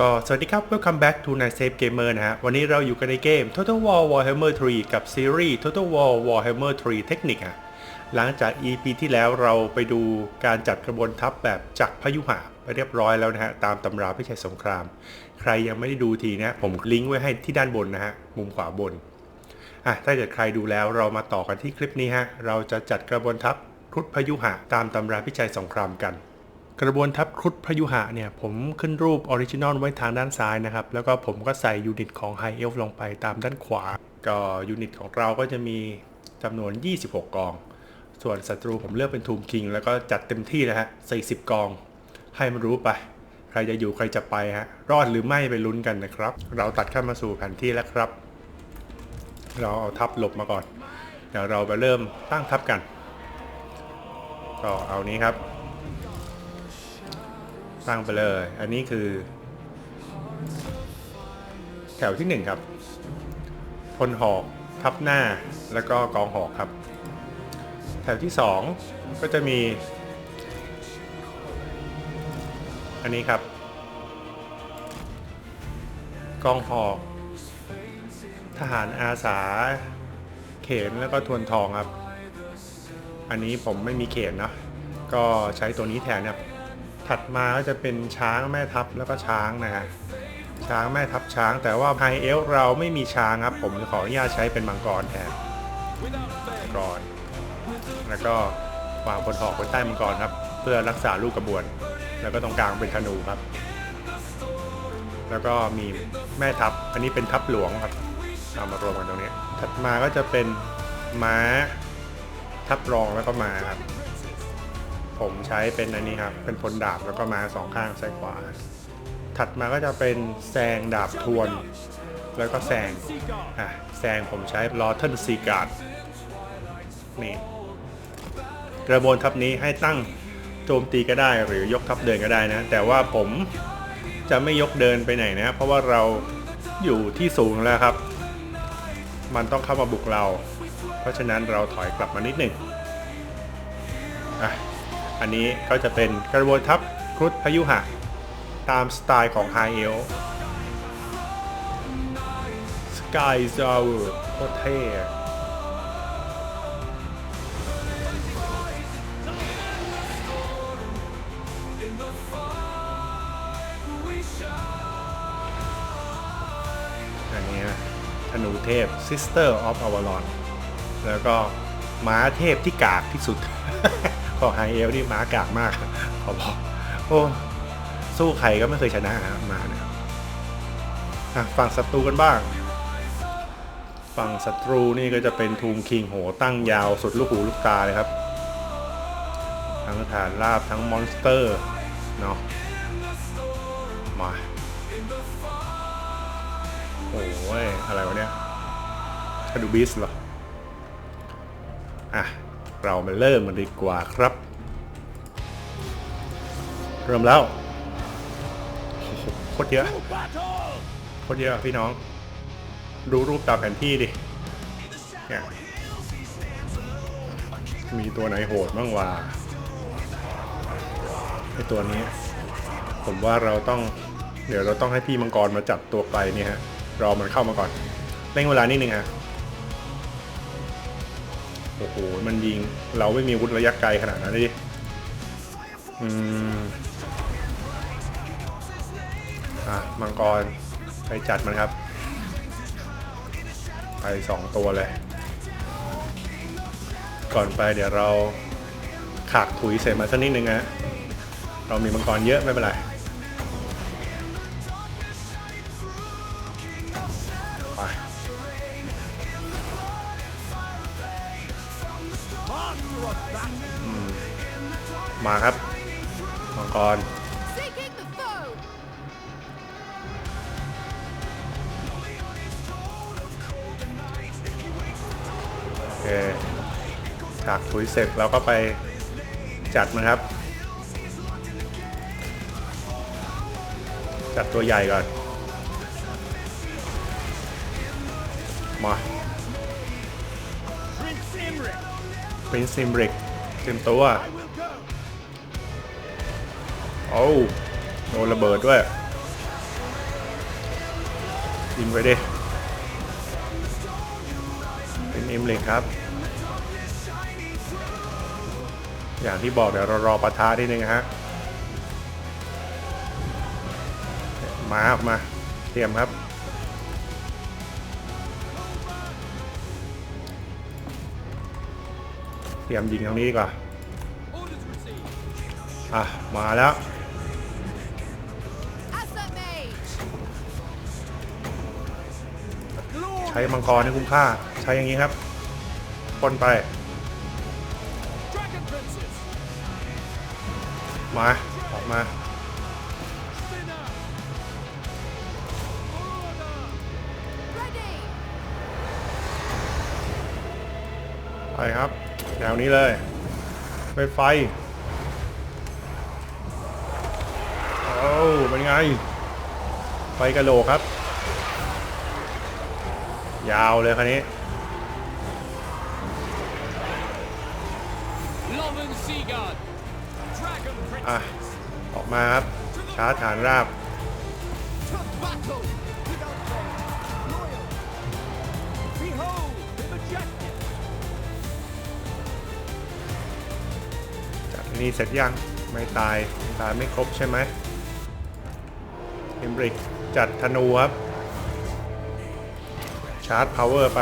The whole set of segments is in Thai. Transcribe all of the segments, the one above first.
ก็สวัสดีครับ welcome back to Night Safe Gamer นะฮะ วันนี้เราอยู่กันในเกม Total War Warhammer 3 กับซีรีส์ Total War Warhammer 3 Technic ฮะหลังจาก EP ที่แล้วเราไปดูการจัดกระบวนทัพแบบจักรพยุหะไปเรียบร้อยแล้วนะฮะ ตามตำราพิชัยสงคราม ใครยังไม่ได้ดูทีนะผมลิงก์ไว้ให้ที่ด้านบนนะฮะ มุมขวาบนอะถ้าเกิดใครดูแล้วเรามาต่อกันที่คลิปนี้ฮะเราจะจัดกระบวนทัพครุฑพยุหะตามตำราพิชัยสงครามกัน กระบวนทัพครุฑพยุหะเนี่ยผมขึ้นรูปออริจินอลไว้ทางด้านซ้ายนะครับ แล้วก็ผมก็ใส่ยูนิตของไฮเอลลงไปตามด้านขวา ก็ยูนิตของเราก็จะมีจำนวน 26 กอง ส่วนศัตรูผมเลือกเป็นทูมคิง แล้วก็จัดเต็มที่นะฮะ 40 กอง ให้มันรู้ไป ใครจะอยู่ใครจะไปฮะ รอดหรือไม่ไปลุ้นกันนะครับ เราตัดเข้ามาสู่แผนที่แล้วครับ เราเอาทัพหลบมาก่อน เดี๋ยวเราไปเริ่มตั้งทัพกัน ก็เอานี้ครับ ตั้งไปเลย อันนี้คือ แถวที่หนึ่งครับ พลหอกทับหน้าแล้วก็กองหอกครับ แถวที่สองก็จะมี อันนี้ครับ กองหอกทหารอาสา เขนแล้วก็ทวนทองครับ อันนี้ผมไม่มีเขนเนาะก็ใช้ตัวนี้แทนครับ ถัดมาก็จะเป็นช้างแม่ทัพแล้วก็ช้างนะฮะช้างแม่ทัพช้าง แต่ว่าไฮเอลเราไม่มีช้างครับ ผมขออนุญาตใช้เป็นมังกรแทนมังกร แล้วก็วางบนหอกไว้ใต้มังกรครับ เพื่อรักษาลูกกระบวน แล้วก็ตรงกลางเป็นธนูครับ แล้วก็มีแม่ทัพอันนี้เป็นทัพหลวงครับเอามารวมกันตรงนี้ ถัดมาก็จะเป็นม้าทัพรองแล้วก็ม้าครับ ผมใช้เป็นอันนี้ครับ เป็นพลดาบแล้วก็มาสองข้างซ้ายขวา ถัดมาก็จะเป็นแซงดาบทวน แล้วก็แซงอะแซงผมใช้ลอเทนซีการ์ดนี่กระบวนทัพนี้ให้ตั้งโจมตีก็ได้หรือยกทัพเดินก็ได้นะ แต่ว่าผมจะไม่ยกเดินไปไหนนะ เพราะว่าเราอยู่ที่สูงแล้วครับ มันต้องเข้ามาบุกเรา เพราะฉะนั้นเราถอยกลับมานิดหนึ่งอะ อันนี้ก็จะเป็นกระบวนทัพครุฑพยุหะ ตามสไตล์ของ High e l Sky z o w โคตรเท่อะอันนี้ธนูเทพ Sister of Avalon แล้วก็ม้าเทพที่กากที่สุด ของไฮเอลนี่ม้ากากมากขอบอกโอ้สู้ใครก็ไม่เคยชนะมาเนี่ยอะฝั่งศัตรูกันบ้าง ฝั่งศัตรูนี่ก็จะเป็นทูมคิงโหตั้งยาวสุดลูกหูลูกตาเลยครับ ทั้งฐานราบทั้งมอนสเตอร์เนาะมาโอ้ยอะไรวะเนี่ยคาดูบิสเหรอ อะ เรามาเริ่มกันดีกว่าครับ เริ่มแล้วโคตรเยอะโคตรเยอะพี่น้อง ดูรูปตามแผนที่ดิเนี่ยมีตัวไหนโหดบ้างวะไอตัวนี้ ผมว่าเราต้อง เดี๋ยวเราต้องให้พี่มังกรมาจับตัวไปเนี่ยฮะรอมันเข้ามาก่อนเร่งเวลานิดนึงฮะ อ้โห มันยิง เราไม่มีวุธระยะไกลขนาดนั้นเลยดิอืมอะ มังกร ไปจัดมันครับ ไปสองตัวเลย ก่อนไปเดี๋ยวเราขากถุยเสร็จมาสักนิดนึงนะเรามีมังกรเยอะไม่เป็นไร มาครับมังกรโอเคฉากถุยเสร็จเราก็ไปจัดมันครับ จัดตัวใหญ่ก่อน มา Prince Simric เต็มตัว โอ้โดนระเบิดด้วยยิงไปดิเป็นเอ็มเล็กครับ อย่างที่บอกเดี๋ยวเรารอปะทะนิดนึงนะฮะมาออกมา เตรียมครับเตรียมยิงตรงนี้ดีกว่า อะ มาแล้ว ช้มังกรให้คุ้มค่า ใช้อย่างนี้ครับพ่นไป มาออกมา ไปครับแนวนี้เลยเป็นไฟโอ้เป็นไง ไฟกระโหลกครับ ยาวเลยคันนี้ Loven Seaguard. Dragon อะ Princess. ออกมาครับชาร์จฐานราบ To battle without fail. Loyal. Behold the majestic. จากนี้เสร็จยังไม่ตายตายไม่ครบใช่ไหมเอมบริกจัดธนูครับ ชาร์จพาวเวอร์ไป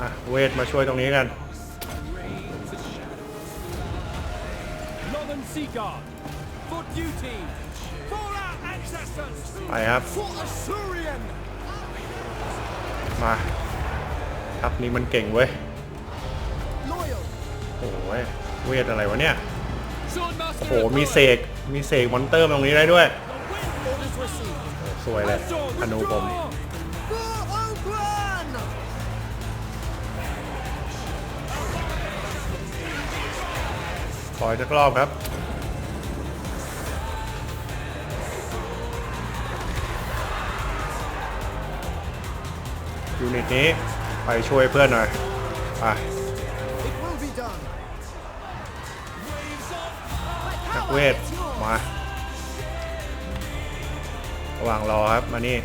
อะเวทมาช่วยตรงนี้กัน Loven Seaguard. For duty. For our ancestors. ไปครับ For Assyrian. มาทัพนี้มันเก่งเว้ย Loyal. โอ้ยเวทอะไรวะเนี่ย Swordmaster. โอ้โห of มี Blood. เสกมีเสกมอนเตอร์ตรงนี้ได้ด้วย สวยเลยธนูผมปล่อยจะกรอบครับ ยูนิตนี้ ไปช่วยเพื่อนหน่อย ไปนักเวท มา ระหว่างรอครับ มานี่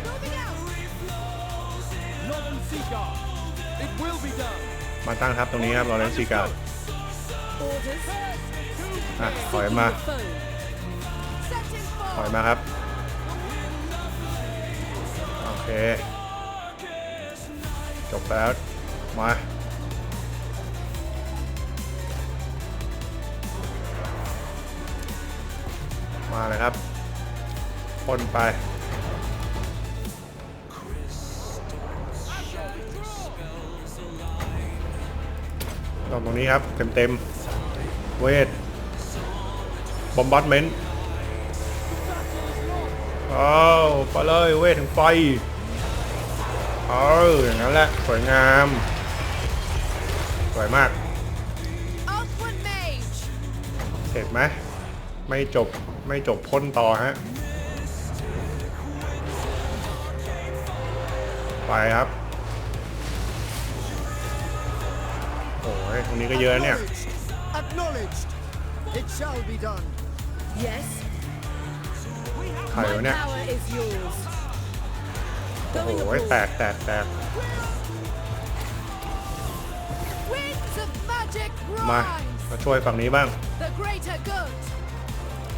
มาตั้งทัพตรงนี้ครับเราเล่นซีการ์ดอะถอยมา ถอยมาครับ โอเค จบแล้ว มามาเลยครับพ่นไป ตรงตรงนี้ครับเต็มเต็มๆ เวทบอมบัตเมนต์อ้าวไปเลยเวทถึงไฟเอออย่างนั้นแหละสวยงาม สวยมาก Oakland mage. เสร็จไหมไม่จบไม่จบพ่นต่อฮะไปครับ อ้ยตรงนี้ก็เยอะเนี่ย Acknowledged. Acknowledged. It shall be done. Yes, ใครวะ my เนี่ย power is yours. โอ้ Going โห abroad. แตกแตกแตก Winds of magic มา rise. มาช่วยฝั่งนี้บ้าง The greater good.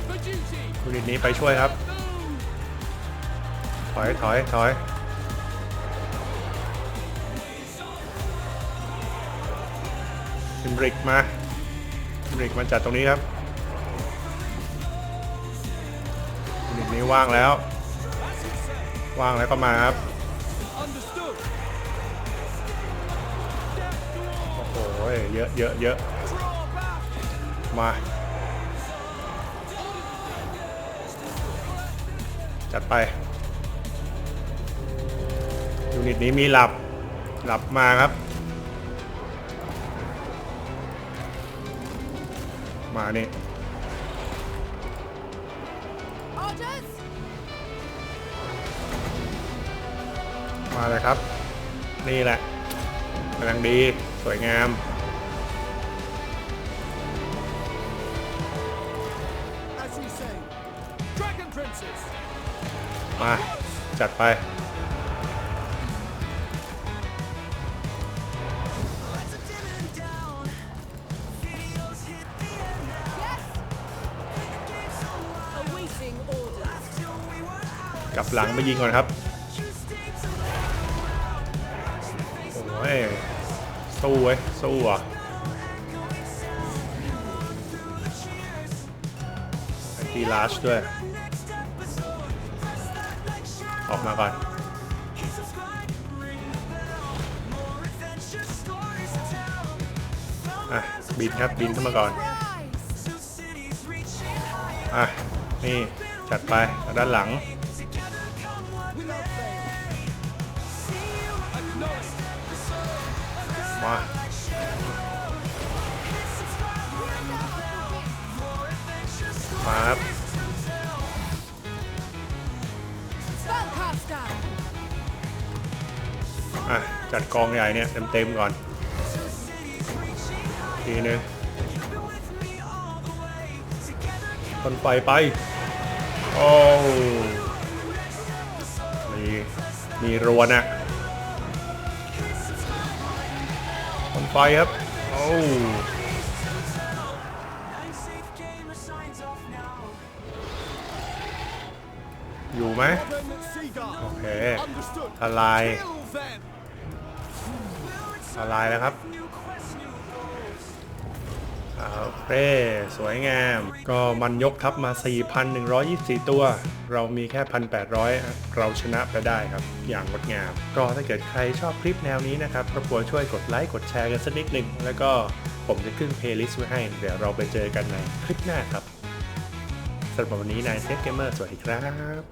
For duty. ยูนิตนี้ไปช่วยครับ ถอยถอยถอย บริกมาบริกมาจัดตรงนี้ครับยูนิตนี้ว่างแล้ว ว่างแล้วก็มาครับโอ้โหเยอะเยอะเยอะมาจัดไปยูนิตนี้มีหลับหลับมาครับ มานี่ Orders. มาเลยครับ นี่แหละกำลังดีสวยงาม As you say. Dragon Princess. มาจัดไป กลับหลังไปยิงก่อนครับโอ้ยสู้เว้ยสู้อะไอตีลาชด้วย ออกมาก่อนอะบินครับบินขึ้นมาก่อนอะนี่จัดไปด้านหลัง มามาครับอะ จัดกองใหญ่เนี่ย เต็ม ๆ ก่อน ทีนึงคนไฟไป โอ้ มี มีรัวนะ ไปครับโอ้อยู่ไหมโอเคทลายทลายแล้วครับ โอเค สวยงาม ก็มันยกทัพมา 4,124 ตัว เรามีแค่ 1,800 เราชนะไปได้ครับ อย่างงดงาม ก็ถ้าเกิดใครชอบคลิปแนวนี้นะครับรบกวนช่วยกดไลค์กดแชร์กันสักนิดหนึ่ง แล้วก็ผมจะขึ้นเพลย์ลิสต์ไว้ให้ เดี๋ยวเราไปเจอกันในคลิปหน้าครับสำหรับวันนี้นายเซฟเกมเมอร์สวัสดีครับ